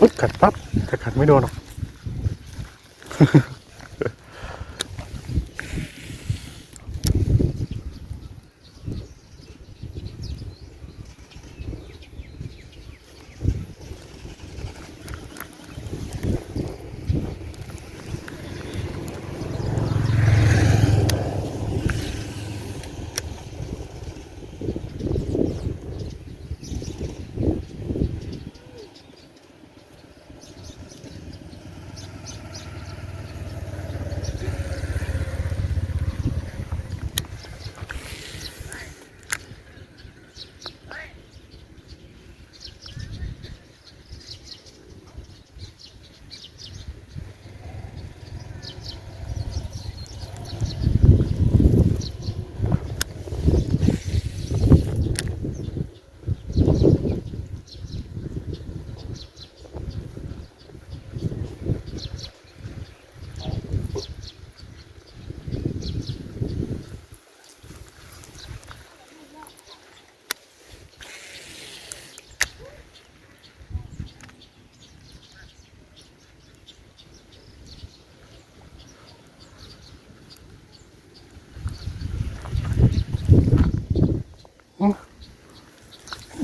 ปึ๊บกัดปั๊บแต่กัดไม่โดนหรอก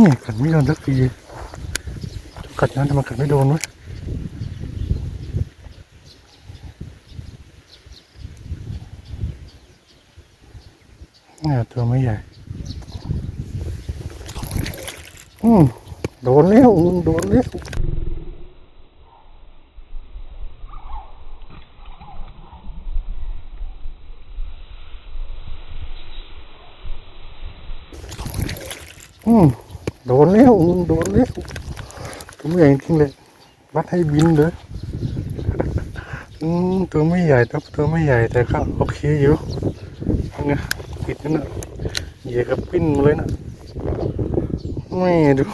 นี่กัดไม่โดนสักทีกัดนั้นทำไมกัดไม่โดนวะเนี่ยตัวไม่ใหญ่ อืมโดนแล้วโดนแล้วอืม โดนแล้วโดนแล้วตัวไม่ใหญ่จริงเลยวัดให้บินเลยอืมตัวไม่ใหญ่แต่ตัวไม่ใหญ่แต่ก็โอเคอยู่เอาไงปิดนั่นนะเหยียกับปิ้นเลยนะไม่ดู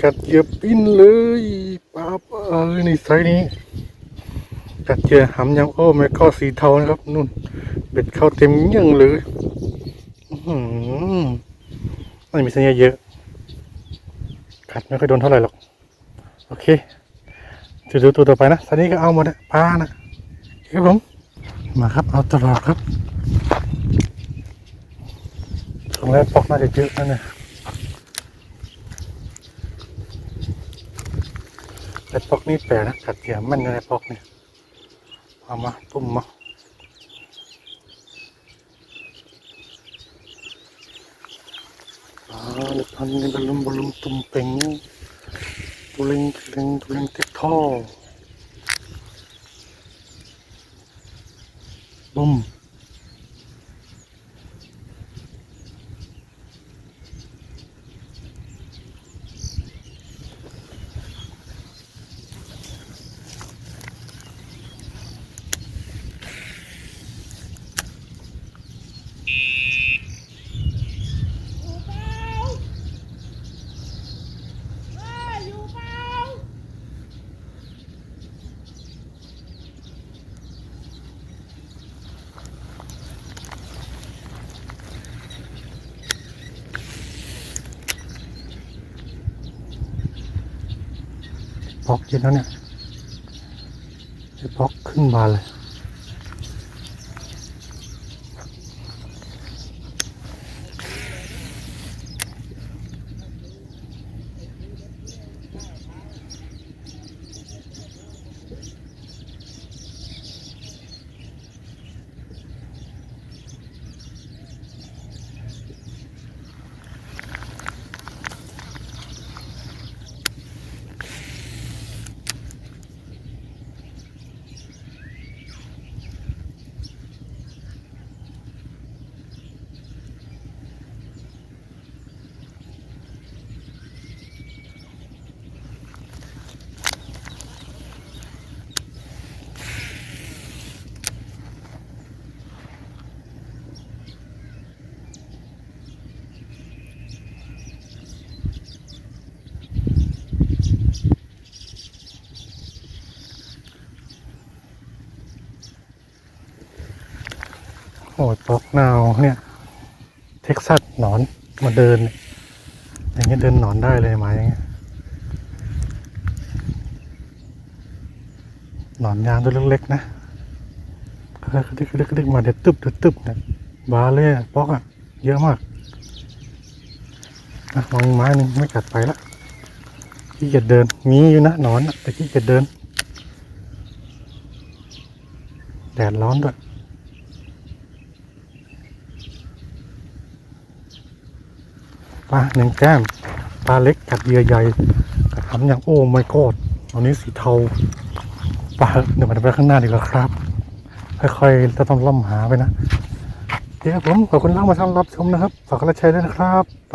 กัดเหยียบปิ้นเลยป้าป้าเอ้ยนี่ไซนี้กัดเจอหำยังโอ้ไม่ก็สีเทานะครับนู่นเบ็ดเข้าเต็มยังเลยอื้อหือ ไม่มีเสัญญาเยอะกัดไม่ค่อยโดนเท่าไหร่หรอก โอเคจะดูตัวต่อไปนะตอนนี้ก็เอาหมดอะปลานะครับผมมาครับเอาตลอดครับช่วงแรกปอกน่าจะเยอะนะเนี่ยแต่ปอกนี่แปลกนะกัดเสียมันในปอกเนี่ยเอามาตุ่มมา อ่าพันนี้บลุมบลุมตุ่มเป่งตุลิงตุลิงตุลิงเต็กท่อบุ้ม พอกเยอะแล้วเนี่ยไอ้ปอกขึ้นมาเลย อ้ยปอกนาวเนี่ย เท็กซัสหนอนมาเดิน อย่างเงี้ยเดินหนอนได้เลยหมาอย่างเงี้ยหนอนยางตัวเล็กๆนะกระดึกกระดึกกระดึกมาเดี๋ยวตึบเดี๋ยวตึบเนี่ยบาเลยป๊อกอะเยอะมากอะลองไม้นึงไม่กัดไปละขี้เกียจเดิน มีอยู่นะหนอนแต่ขี้เกียจเดิน แดดร้อนด้วย ปลาหนึ่งแก้มปลาเล็กกัดเหยื่อใหญ่กระทำอย่างโอ้ไม่กอดอันนี้สีเทาปลาเดี๋ยวมันไปข้างหน้าดีกว่าครับ ค่อยๆจะต้องล่อมหาไปนะเดี๋ยวผมขอบคุณล่ามาทำรับชมนะครับฝากกระชัยด้วยนะครับไป